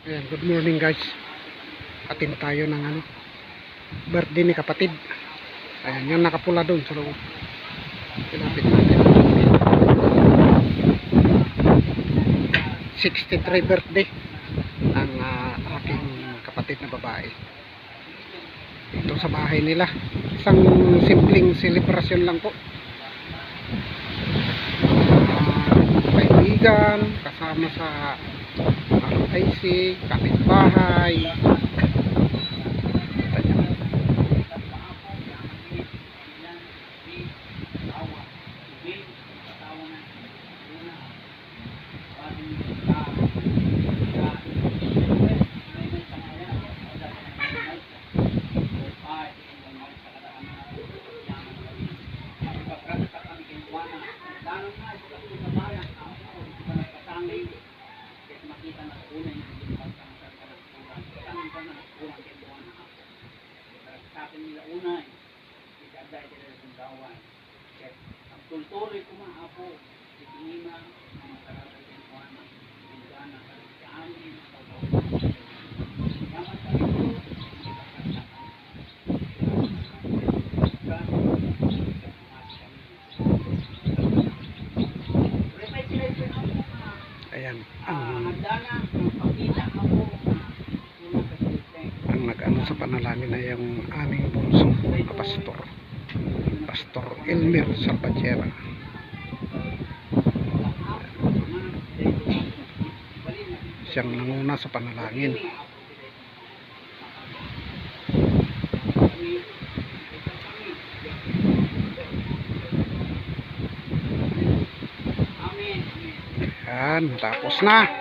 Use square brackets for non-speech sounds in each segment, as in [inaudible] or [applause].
Ayan, good morning guys. Atin tayo ng ano, birthday ni kapatid. Ayan, yung nakapula doon sa loob. Pinapit natin. 63 birthday ng ah, aking kapatid na babae. Dito sa bahay nila. Isang simpleng selebrasyon lang po. Ah, kaibigan, kasama sa RIC, kapitbahay. Kulturi ko mga apo, itinima, mga karagay ng kuwana, yung gana, karagay, Yaman sa ito, Ayan, Ah, ang, ang nag-ano sa panalangin ay yung aming bunso na pastor. Pastor Elmer Salvachera. Siyang nanguna sa panalangin. Ayan, tapos na.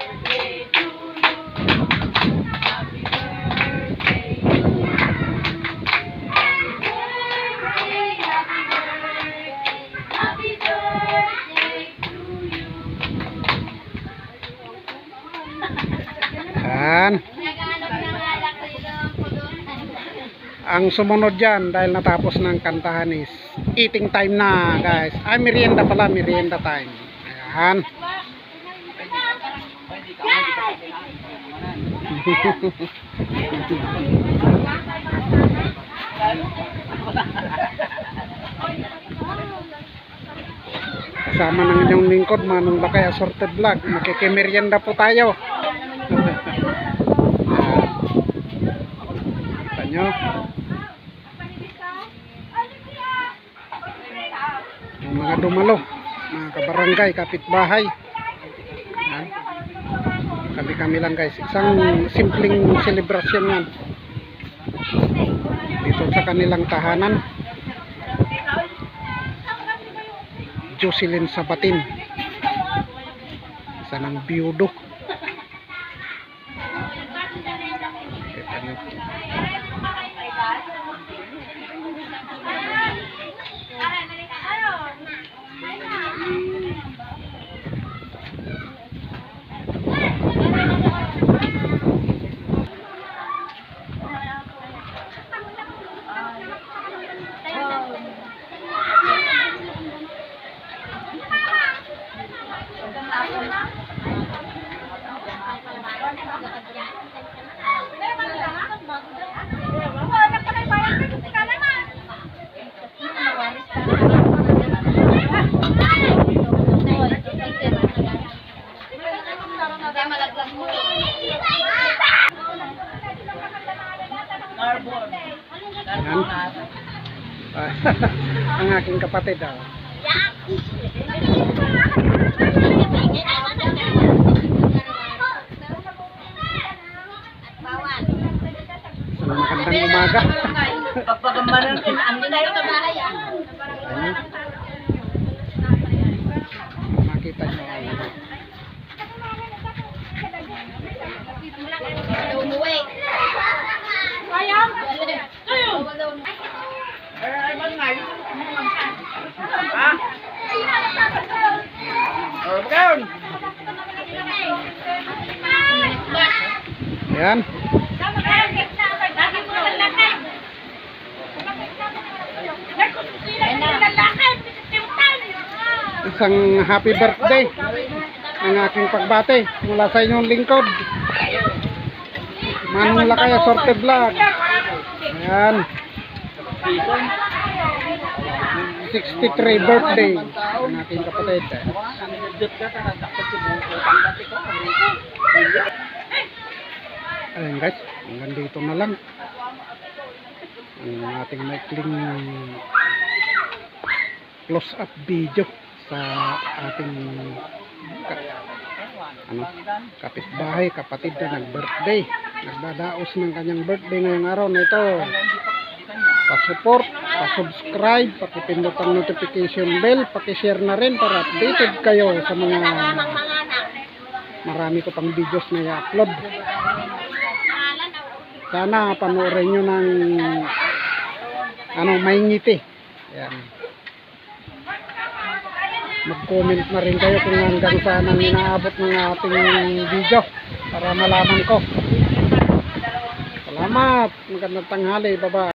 Ang sumunod dyan dahil natapos ng kantahan is eating time na guys. Ay, merienda pala, merienda time. Ayan. [laughs] Kasama ng inyong lingkod, Manong Lakay Assorted Vlog. Makikimerienda po tayo. [laughs] Kita nyo. Mga dumalo, mga kabarangay, kapitbahay. Ayan. Kami-kami lang guys. Isang simpleng selebrasyon yan. Dito sa kanilang tahanan. Jocelyn Sabatin. Isa ng biyudo. Kita nyo. Ayan. Ah, [laughs] ang aking kapatid ah. Isang magandang umaga. Pagpagamanan din, ang nila sa bahay ah. Makita nyo. ayan. Umuwi. Ha? Ayan. Isang happy birthday ang aking pagbate mula sa inyong lingkod. Manong Lakaya Sorte Vlog. Ayan. 63 birthday ng ating kapatid. Ayan guys, hanggang dito na lang. Ang ating maikling close up video sa ating ka- ano, kapitbahay, kapatid na nag-birthday. Nagdadaos ng kanyang birthday ngayong araw na ito. Pa-support, pa-subscribe, pakipindot ang notification bell, pakishare na rin para updated kayo sa mga marami ko pang videos na i-upload. Sana panoorin nyo ng ano, may ngiti. Yan. Mag-comment na rin kayo kung hanggang saan ang inaabot ng ating video para malaman ko. Salamat. Magandang tanghali. Bye-bye.